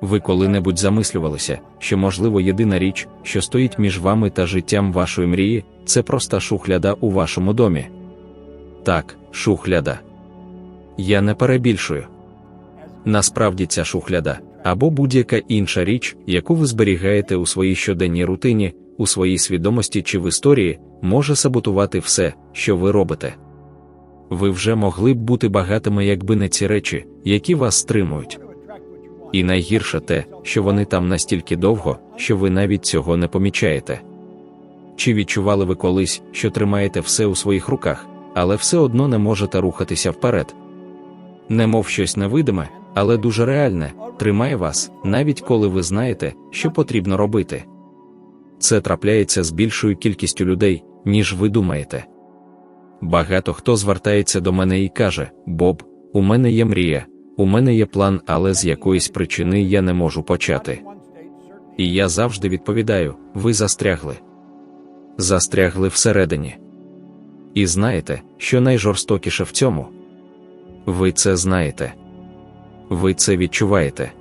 Ви коли-небудь замислювалися, що, можливо, єдина річ, що стоїть між вами та життям вашої мрії, це проста шухляда у вашому домі. Так, шухляда. Я не перебільшую. Насправді ця шухляда або будь-яка інша річ, яку ви зберігаєте у своїй щоденній рутині, у своїй свідомості чи в історії, може саботувати все, що ви робите. Ви вже могли б бути багатими, якби не ці речі, які вас стримують. І найгірше те, що вони там настільки довго, що ви навіть цього не помічаєте. Чи відчували ви колись, що тримаєте все у своїх руках, але все одно не можете рухатися вперед? Немов щось невидиме, але дуже реальне, тримає вас, навіть коли ви знаєте, що потрібно робити. Це трапляється з більшою кількістю людей, ніж ви думаєте. Багато хто звертається до мене і каже: Боб, у мене є мрія, у мене є план, але з якоїсь причини я не можу почати. І я завжди відповідаю: ви застрягли. Застрягли всередині. І знаєте, що найжорстокіше в цьому? Ви це знаєте. Ви це відчуваєте.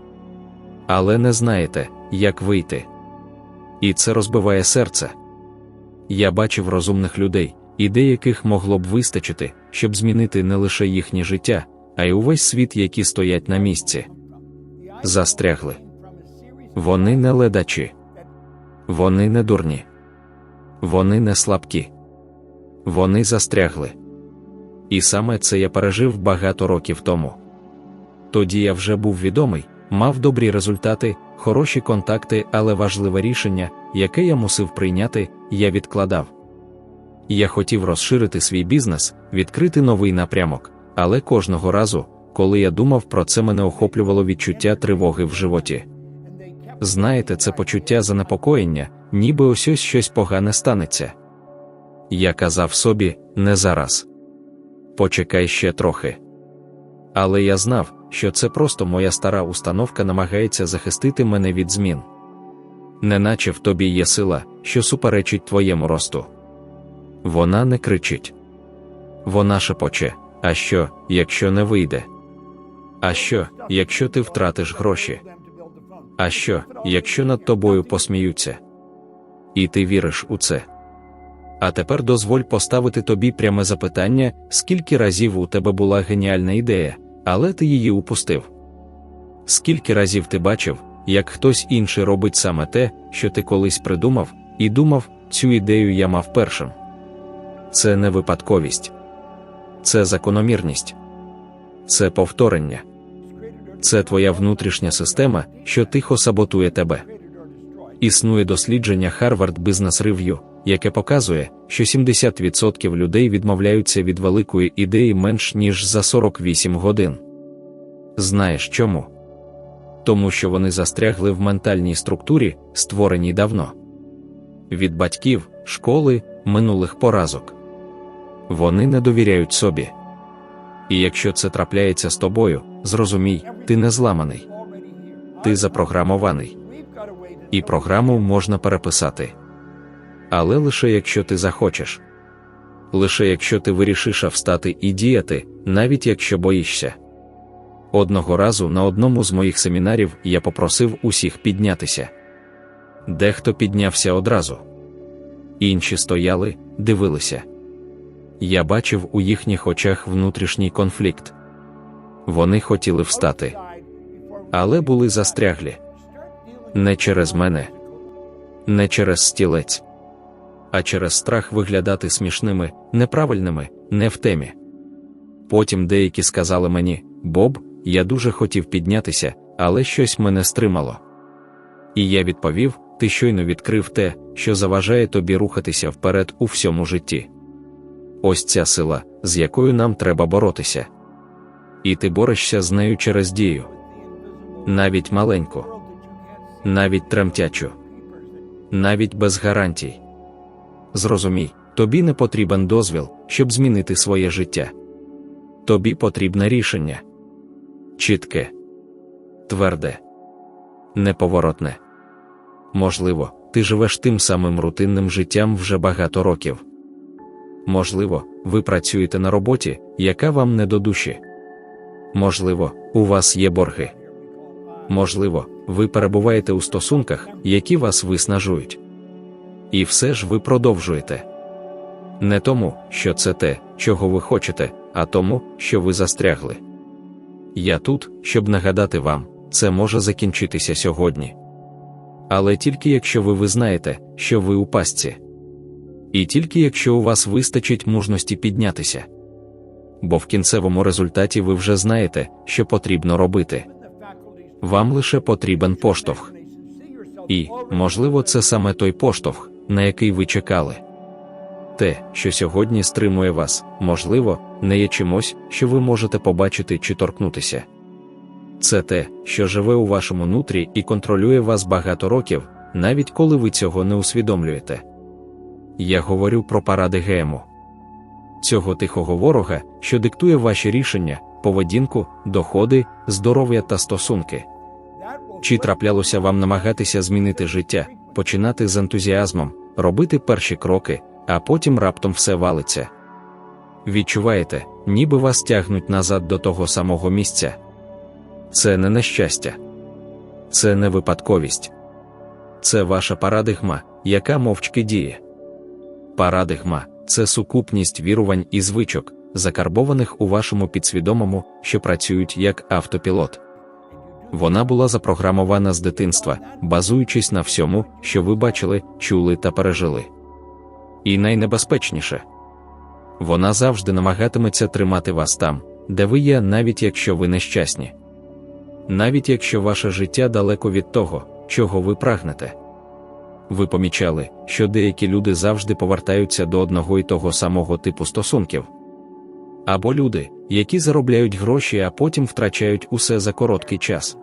Але не знаєте, як вийти. І це розбиває серце. Я бачив розумних людей, і деяких могло б вистачити, щоб змінити не лише їхнє життя, а й увесь світ, які стоять на місці. Застрягли. Вони не ледачі. Вони не дурні. Вони не слабкі. Вони застрягли. І саме це я пережив багато років тому. Тоді я вже був відомий, мав добрі результати, хороші контакти, але важливе рішення, яке я мусив прийняти, я відкладав. Я хотів розширити свій бізнес, відкрити новий напрямок, але кожного разу, коли я думав про це, мене охоплювало відчуття тривоги в животі. Знаєте, це почуття занепокоєння, ніби ось ось щось погане станеться. Я казав собі, не зараз. Почекай ще трохи. Але я знав, що це просто моя стара установка намагається захистити мене від змін. Неначе в тобі є сила, що суперечить твоєму росту. Вона не кричить. Вона шепоче, а що, якщо не вийде? А що, якщо ти втратиш гроші? А що, якщо над тобою посміються? І ти віриш у це. А тепер дозволь поставити тобі пряме запитання, скільки разів у тебе була геніальна ідея, але ти її упустив. Скільки разів ти бачив, як хтось інший робить саме те, що ти колись придумав, і думав, цю ідею я мав першим. Це не випадковість, це закономірність, це повторення, це твоя внутрішня система, що тихо саботує тебе. Існує дослідження Harvard Business Review, яке показує, що 70% людей відмовляються від великої ідеї менш ніж за 48 годин. Знаєш чому? Тому що вони застрягли в ментальній структурі, створеній давно від батьків, школи, минулих поразок. Вони не довіряють собі. І якщо це трапляється з тобою, зрозумій, ти не зламаний, ти запрограмований. І програму можна переписати. Але лише якщо ти захочеш. Лише якщо ти вирішиш встати і діяти, навіть якщо боїшся. Одного разу на одному з моїх семінарів я попросив усіх піднятися. Дехто піднявся одразу. Інші стояли, дивилися. Я бачив у їхніх очах внутрішній конфлікт. Вони хотіли встати, але були застряглі. Не через мене, не через стілець, а через страх виглядати смішними, неправильними, не в темі. Потім деякі сказали мені: Боб, я дуже хотів піднятися, але щось мене стримало. І я відповів: ти щойно відкрив те, що заважає тобі рухатися вперед у всьому житті. Ось ця сила, з якою нам треба боротися. І ти борешся з нею через дію, навіть маленьку, навіть тремтячу, навіть без гарантій. Зрозумій, тобі не потрібен дозвіл, щоб змінити своє життя. Тобі потрібне рішення чітке, тверде, неповоротне. Можливо, ти живеш тим самим рутинним життям вже багато років. Можливо, ви працюєте на роботі, яка вам не до душі. Можливо, у вас є борги. Можливо, ви перебуваєте у стосунках, які вас виснажують. І все ж ви продовжуєте. Не тому, що це те, чого ви хочете, а тому, що ви застрягли. Я тут, щоб нагадати вам, це може закінчитися сьогодні. Але тільки якщо ви визнаєте, що ви у пастці. І тільки якщо у вас вистачить мужності піднятися. Бо в кінцевому результаті ви вже знаєте, що потрібно робити. Вам лише потрібен поштовх. І, можливо, це саме той поштовх, на який ви чекали. Те, що сьогодні стримує вас, можливо, не є чимось, що ви можете побачити чи торкнутися. Це те, що живе у вашому нутрі і контролює вас багато років, навіть коли ви цього не усвідомлюєте. Я говорю про паради гему. Цього тихого ворога, що диктує ваші рішення, поведінку, доходи, здоров'я та стосунки. Чи траплялося вам намагатися змінити життя, починати з ентузіазмом, робити перші кроки, а потім раптом все валиться? Відчуваєте, ніби вас тягнуть назад до того самого місця. Це не нещастя, це не випадковість, це ваша парадигма, яка мовчки діє. Парадигма це сукупність вірувань і звичок, закарбованих у вашому підсвідомому, що працюють як автопілот. Вона була запрограмована з дитинства, базуючись на всьому, що ви бачили, чули та пережили. І найнебезпечніше вона завжди намагатиметься тримати вас там, де ви є, навіть якщо ви нещасні. Навіть якщо ваше життя далеко від того, чого ви прагнете. Ви помічали, що деякі люди завжди повертаються до одного і того самого типу стосунків. Або люди, які заробляють гроші, а потім втрачають усе за короткий час.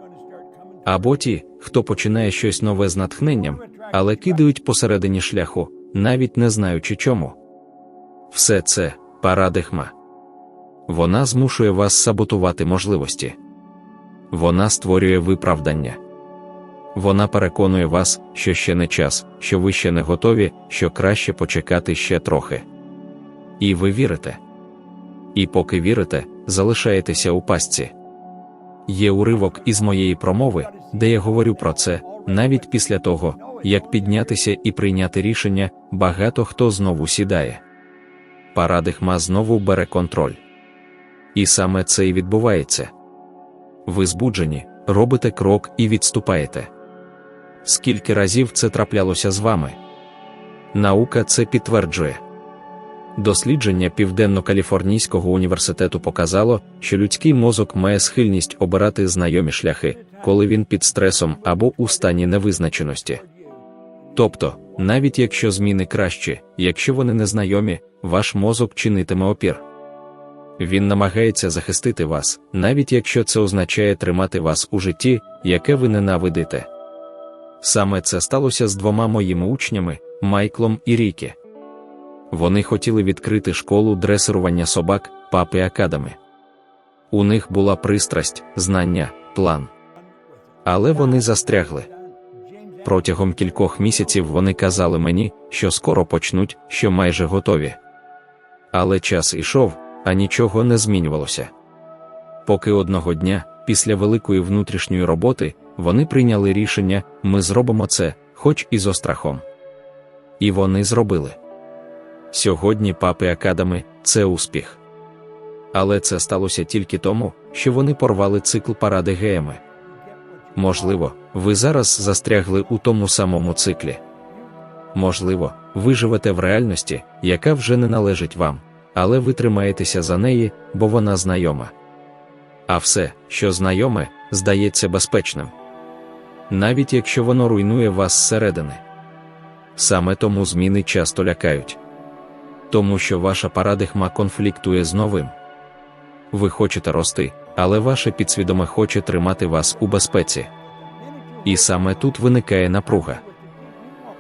Або ті, хто починає щось нове з натхненням, але кидають посередині шляху, навіть не знаючи чому. Все це парадигма. Вона змушує вас саботувати можливості. Вона створює виправдання. Вона переконує вас, що ще не час, що ви ще не готові, що краще почекати ще трохи. І ви вірите. І поки вірите, залишаєтеся у пастці. Є уривок із моєї промови, де я говорю про це, навіть після того, як піднятися і прийняти рішення, багато хто знову сідає. Парадигма знову бере контроль. І саме це і відбувається. Ви збуджені, робите крок і відступаєте. Скільки разів це траплялося з вами? Наука це підтверджує. Дослідження Південно-Каліфорнійського університету показало, що людський мозок має схильність обирати знайомі шляхи, коли він під стресом або у стані невизначеності. Тобто, навіть якщо зміни кращі, якщо вони незнайомі, ваш мозок чинитиме опір. Він намагається захистити вас, навіть якщо це означає тримати вас у житті, яке ви ненавидите. Саме це сталося з двома моїми учнями Майклом і Рікі. Вони хотіли відкрити школу дресирування собак, папи Акадами. У них була пристрасть, знання, план. Але вони застрягли. Протягом кількох місяців вони казали мені, що скоро почнуть, що майже готові. Але час ішов, а нічого не змінювалося. Поки одного дня, після великої внутрішньої роботи, вони прийняли рішення, ми зробимо це, хоч і з острахом. І вони зробили. Сьогодні папи Акадами це успіх. Але це сталося тільки тому, що вони порвали цикл паради геями. Можливо, ви зараз застрягли у тому самому циклі. Можливо, ви живете в реальності, яка вже не належить вам, але ви тримаєтеся за неї, бо вона знайома. А все, що знайоме, здається безпечним. Навіть якщо воно руйнує вас зсередини. Саме тому зміни часто лякають. Тому що ваша парадигма конфліктує з новим. Ви хочете рости, але ваше підсвідоме хоче тримати вас у безпеці. І саме тут виникає напруга.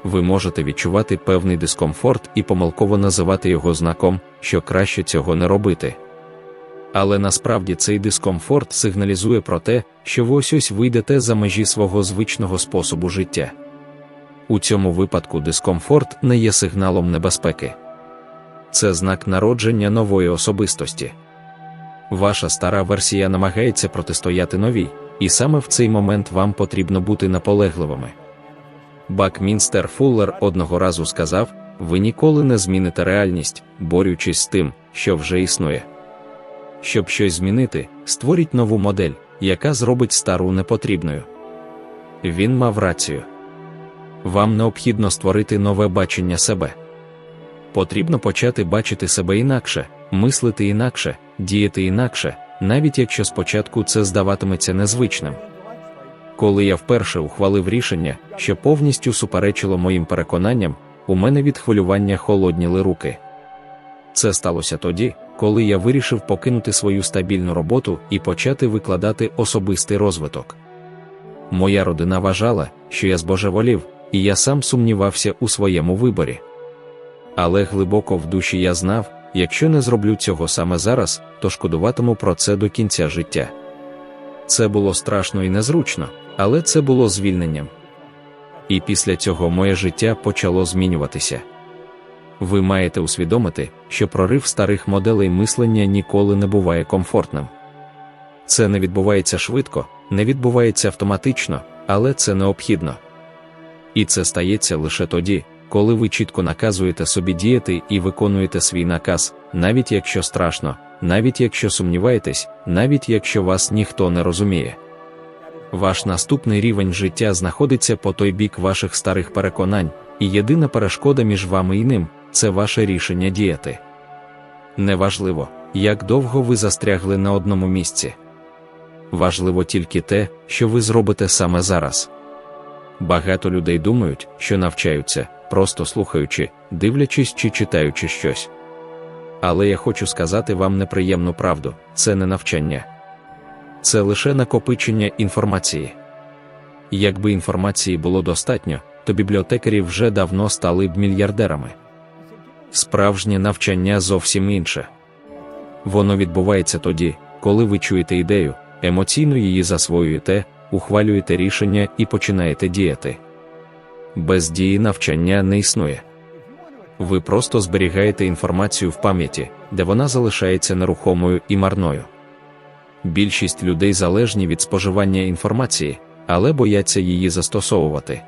Ви можете відчувати певний дискомфорт і помилково називати його знаком, що краще цього не робити. Але насправді цей дискомфорт сигналізує про те, що ви ось ось вийдете за межі свого звичного способу життя. У цьому випадку дискомфорт не є сигналом небезпеки. Це знак народження нової особистості. Ваша стара версія намагається протистояти новій, і саме в цей момент вам потрібно бути наполегливими. Бакмінстер Фуллер одного разу сказав: ви ніколи не зміните реальність, борючись з тим, що вже існує. Щоб щось змінити, створіть нову модель, яка зробить стару непотрібною. Він мав рацію. Вам необхідно створити нове бачення себе. Потрібно почати бачити себе інакше, мислити інакше, діяти інакше, навіть якщо спочатку це здаватиметься незвичним. Коли я вперше ухвалив рішення, що повністю суперечило моїм переконанням, у мене від хвилювання холодніли руки. Це сталося тоді, коли я вирішив покинути свою стабільну роботу і почати викладати особистий розвиток. Моя родина вважала, що я збожеволів, і я сам сумнівався у своєму виборі. Але глибоко в душі я знав, якщо не зроблю цього саме зараз, то шкодуватиму про це до кінця життя. Це було страшно і незручно, але це було звільненням. І після цього моє життя почало змінюватися. Ви маєте усвідомити, що прорив старих моделей мислення ніколи не буває комфортним. Це не відбувається швидко, не відбувається автоматично, але це необхідно. І це стається лише тоді, коли ви чітко наказуєте собі діяти і виконуєте свій наказ, навіть якщо страшно, навіть якщо сумніваєтесь, навіть якщо вас ніхто не розуміє. Ваш наступний рівень життя знаходиться по той бік ваших старих переконань, і єдина перешкода між вами і ним це ваше рішення діяти. Неважливо, як довго ви застрягли на одному місці. Важливо тільки те, що ви зробите саме зараз. Багато людей думають, що навчаються, просто слухаючи, дивлячись чи читаючи щось. Але я хочу сказати вам неприємну правду: це не навчання, це лише накопичення інформації. Якби інформації було достатньо, то бібліотекарі вже давно стали б мільярдерами. Справжнє навчання зовсім інше. Воно відбувається тоді, коли ви чуєте ідею, емоційно її засвоюєте, ухвалюєте рішення і починаєте діяти. Без дії навчання не існує. Ви просто зберігаєте інформацію в пам'яті, де вона залишається нерухомою і марною. Більшість людей залежні від споживання інформації, але бояться її застосовувати.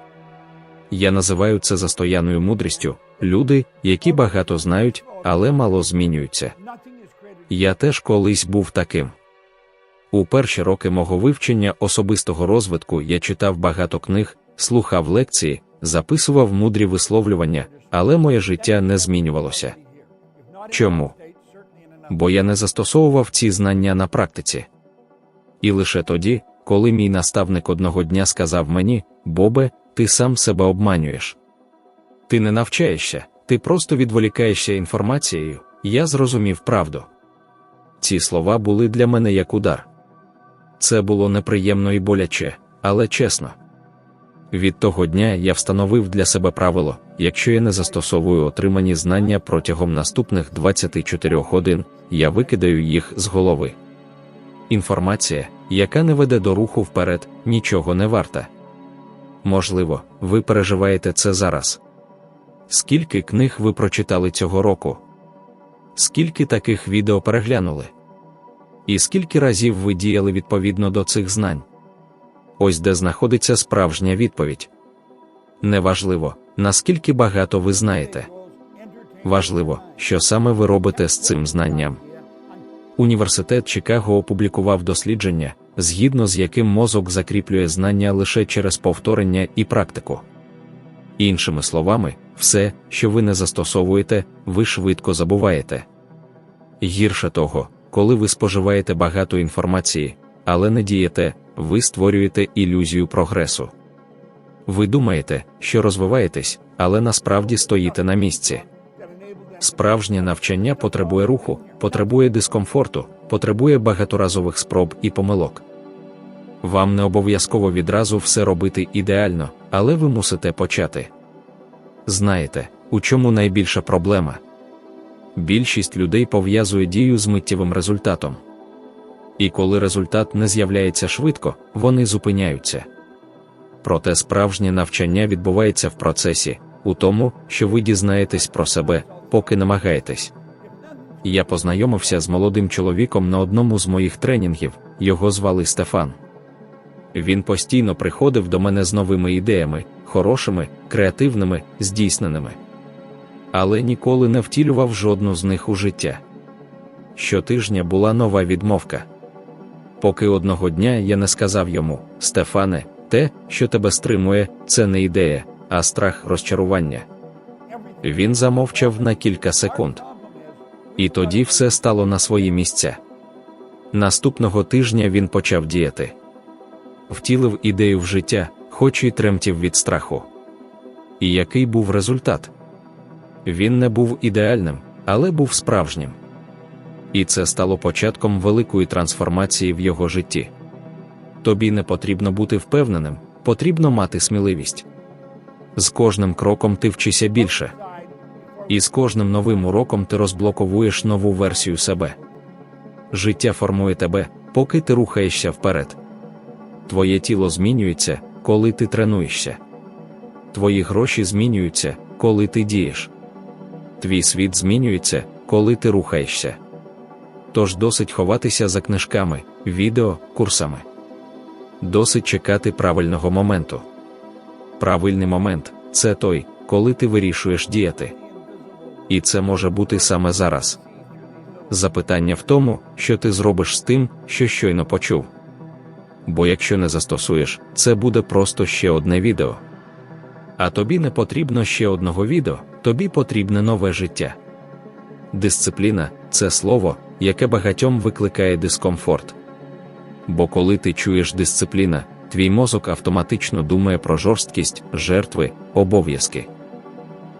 Я називаю це застояною мудрістю люди, які багато знають, але мало змінюються. Я теж колись був таким. У перші роки мого вивчення особистого розвитку я читав багато книг, слухав лекції, записував мудрі висловлювання, але моє життя не змінювалося. Чому? Бо я не застосовував ці знання на практиці. І лише тоді, коли мій наставник одного дня сказав мені, Бобе, ти сам себе обманюєш. Ти не навчаєшся, ти просто відволікаєшся інформацією, я зрозумів правду. Ці слова були для мене як удар. Це було неприємно і боляче, але чесно. Від того дня я встановив для себе правило: якщо я не застосовую отримані знання протягом наступних 24 годин, я викидаю їх з голови. Інформація, яка не веде до руху вперед, нічого не варта. Можливо, ви переживаєте це зараз. Скільки книг ви прочитали цього року? Скільки таких відео переглянули? І скільки разів ви діяли відповідно до цих знань? Ось де знаходиться справжня відповідь. Неважливо, наскільки багато ви знаєте. Важливо, що саме ви робите з цим знанням. Університет Чикаго опублікував дослідження, згідно з яким мозок закріплює знання лише через повторення і практику. Іншими словами, все, що ви не застосовуєте, ви швидко забуваєте. Гірше того, коли ви споживаєте багато інформації, але не дієте, ви створюєте ілюзію прогресу. Ви думаєте, що розвиваєтесь, але насправді стоїте на місці. Справжнє навчання потребує руху, потребує дискомфорту, потребує багаторазових спроб і помилок. Вам не обов'язково відразу все робити ідеально, але ви мусите почати. Знаєте, у чому найбільша проблема? Більшість людей пов'язує дію з миттєвим результатом. І коли результат не з'являється швидко, вони зупиняються. Проте справжнє навчання відбувається в процесі, у тому, що ви дізнаєтесь про себе, поки намагаєтесь. Я познайомився з молодим чоловіком на одному з моїх тренінгів, його звали Стефан. Він постійно приходив до мене з новими ідеями, хорошими, креативними, здійсненими. Але ніколи не втілював жодну з них у життя. Щотижня була нова відмовка. Поки одного дня я не сказав йому: Стефане, те, що тебе стримує, це не ідея, а страх розчарування. Він замовчав на кілька секунд. І тоді все стало на свої місця. Наступного тижня він почав діяти, втілив ідею в життя, хоч і тремтів від страху. І який був результат? Він не був ідеальним, але був справжнім. І це стало початком великої трансформації в його житті. Тобі не потрібно бути впевненим, потрібно мати сміливість. З кожним кроком ти вчишся більше. І з кожним новим уроком ти розблоковуєш нову версію себе. Життя формує тебе, поки ти рухаєшся вперед. Твоє тіло змінюється, коли ти тренуєшся. Твої гроші змінюються, коли ти дієш. Твій світ змінюється, коли ти рухаєшся. Тож досить ховатися за книжками, відео, курсами. Досить чекати правильного моменту. Правильний момент це той, коли ти вирішуєш діяти. І це може бути саме зараз. Запитання в тому, що ти зробиш з тим, що щойно почув. Бо якщо не застосуєш, це буде просто ще одне відео. А тобі не потрібно ще одного відео, тобі потрібне нове життя. Дисципліна це слово, яке багатьом викликає дискомфорт. Бо коли ти чуєш дисципліна, твій мозок автоматично думає про жорсткість, жертви, обов'язки.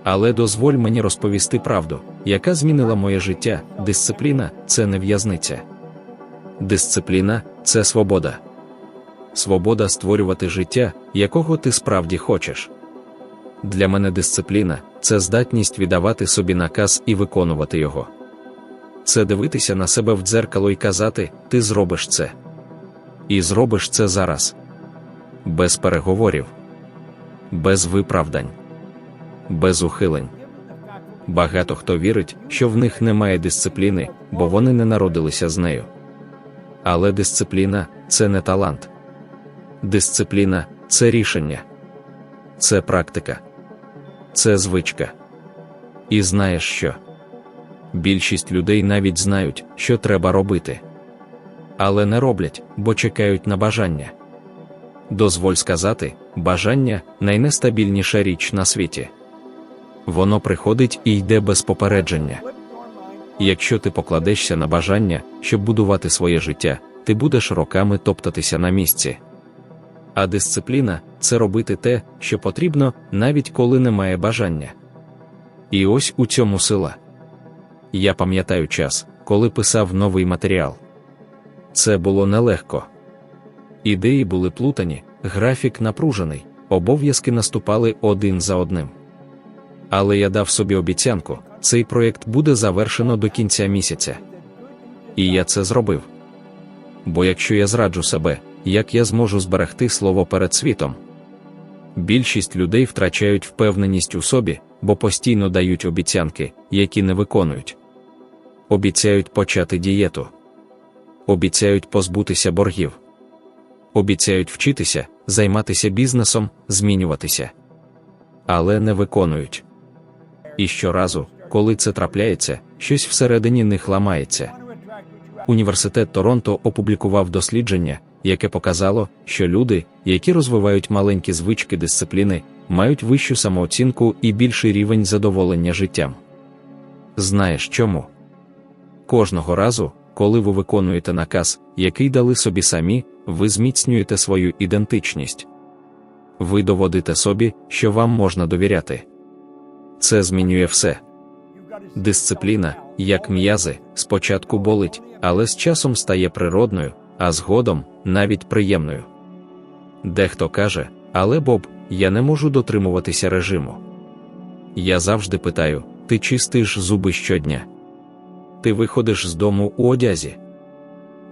Але дозволь мені розповісти правду, яка змінила моє життя. Дисципліна це не в'язниця. Дисципліна це свобода. Свобода створювати життя, якого ти справді хочеш. Для мене дисципліна це здатність віддавати собі наказ і виконувати його. Це дивитися на себе в дзеркало і казати, ти зробиш це. І зробиш це зараз. Без переговорів, без виправдань, без ухилень. Багато хто вірить, що в них немає дисципліни, бо вони не народилися з нею. Але дисципліна це не талант. Дисципліна це рішення, це практика, це звичка. І знаєш що? Більшість людей навіть знають, що треба робити. Але не роблять, бо чекають на бажання. Дозволь сказати, бажання найнестабільніша річ на світі. Воно приходить і йде без попередження. Якщо ти покладешся на бажання, щоб будувати своє життя, ти будеш роками топтатися на місці. А дисципліна це робити те, що потрібно, навіть коли немає бажання. І ось у цьому сила. Я пам'ятаю час, коли писав новий матеріал. Це було нелегко. Ідеї були плутані, графік напружений, обов'язки наступали один за одним. Але я дав собі обіцянку, цей проєкт буде завершено до кінця місяця. І я це зробив. Бо якщо я зраджу себе, як я зможу зберегти слово перед світом? Більшість людей втрачають впевненість у собі, бо постійно дають обіцянки, які не виконують. Обіцяють почати дієту, обіцяють позбутися боргів, обіцяють вчитися, займатися бізнесом, змінюватися, але не виконують. І щоразу, коли це трапляється, щось всередині них ламається. Університет Торонто опублікував дослідження, яке показало, що люди, які розвивають маленькі звички дисципліни, мають вищу самооцінку і більший рівень задоволення життям. Знаєш чому? Кожного разу, коли ви виконуєте наказ, який дали собі самі, ви зміцнюєте свою ідентичність. Ви доводите собі, що вам можна довіряти. Це змінює все. Дисципліна, як м'язи, спочатку болить, але з часом стає природною, а згодом навіть приємною. Дехто каже, але Боб, я не можу дотримуватися режиму. Я завжди питаю: ти чистиш зуби щодня? Ти виходиш з дому у одязі?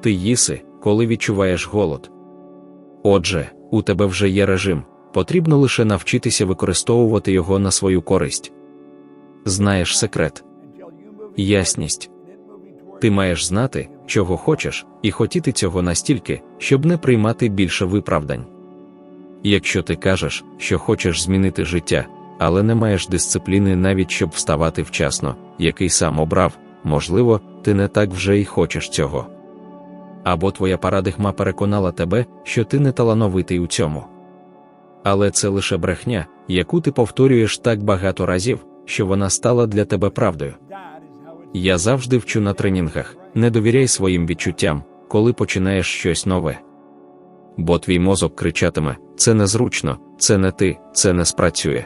Ти їси, коли відчуваєш голод. Отже, у тебе вже є режим, потрібно лише навчитися використовувати його на свою користь. Знаєш секрет, ясність. Ти маєш знати, чого хочеш, і хотіти цього настільки, щоб не приймати більше виправдань. Якщо ти кажеш, що хочеш змінити життя, але не маєш дисципліни навіть щоб вставати вчасно, який сам обрав, можливо, ти не так вже й хочеш цього. Або твоя парадигма переконала тебе, що ти не талановитий у цьому. Але це лише брехня, яку ти повторюєш так багато разів, що вона стала для тебе правдою. Я завжди вчу на тренінгах, не довіряй своїм відчуттям, коли починаєш щось нове. Бо твій мозок кричатиме: це незручно, це не ти, це не спрацює.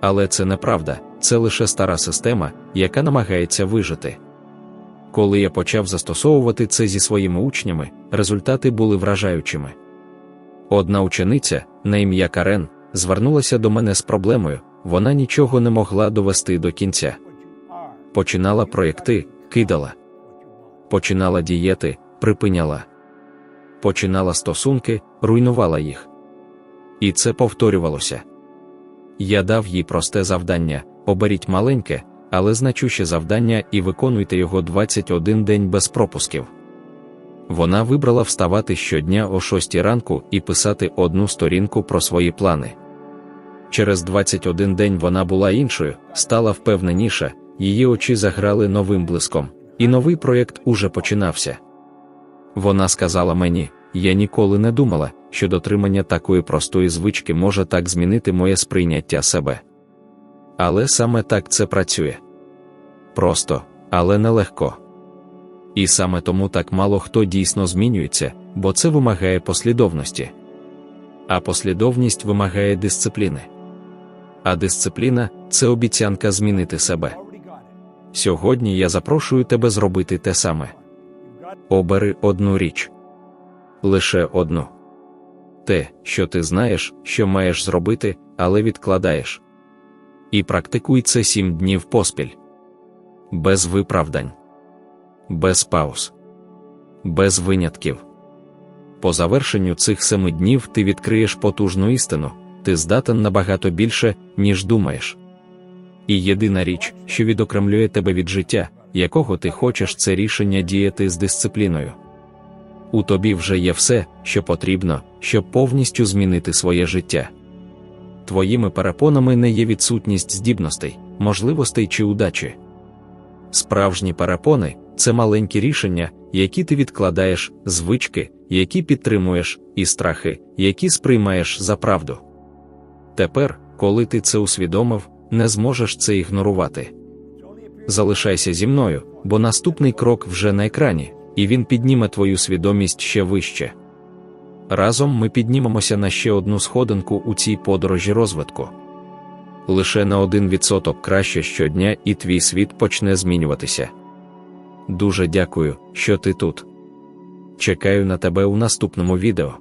Але це неправда, це лише стара система, яка намагається вижити. Коли я почав застосовувати це зі своїми учнями, результати були вражаючими. Одна учениця, на ім'я Карен, звернулася до мене з проблемою, вона нічого не могла довести до кінця. Починала проєкти, кидала, починала дієти, припиняла, починала стосунки, руйнувала їх. І це повторювалося. Я дав їй просте завдання: оберіть маленьке, але значуще завдання і виконуйте його 21 день без пропусків. Вона вибрала вставати щодня о 6 ранку і писати одну сторінку про свої плани. Через 21 день вона була іншою, стала впевненіша, її очі заграли новим блиском, і новий проєкт уже починався. Вона сказала мені: я ніколи не думала, що дотримання такої простої звички може так змінити моє сприйняття себе. Але саме так це працює. Просто, але нелегко. І саме тому так мало хто дійсно змінюється, бо це вимагає послідовності. А послідовність вимагає дисципліни. А дисципліна це обіцянка змінити себе. Сьогодні я запрошую тебе зробити те саме. Обери одну річ. Лише одну. Те, що ти знаєш, що маєш зробити, але відкладаєш. І практикуй це сім днів поспіль. Без виправдань, без пауз, без винятків. По завершенню цих семи днів ти відкриєш потужну істину, ти здатен набагато більше, ніж думаєш. І єдина річ, що відокремлює тебе від життя, якого ти хочеш, це рішення діяти з дисципліною. У тобі вже є все, що потрібно, щоб повністю змінити своє життя. Твоїми перепонами не є відсутність здібностей, можливостей чи удачі. Справжні перепони це маленькі рішення, які ти відкладаєш, звички, які підтримуєш, і страхи, які сприймаєш за правду. Тепер, коли ти це усвідомив, не зможеш це ігнорувати. Залишайся зі мною, бо наступний крок вже на екрані, і він підніме твою свідомість ще вище. Разом ми піднімемося на ще одну сходинку у цій подорожі розвитку. Лише на один відсоток краще щодня, і твій світ почне змінюватися. Дуже дякую, що ти тут. Чекаю на тебе у наступному відео.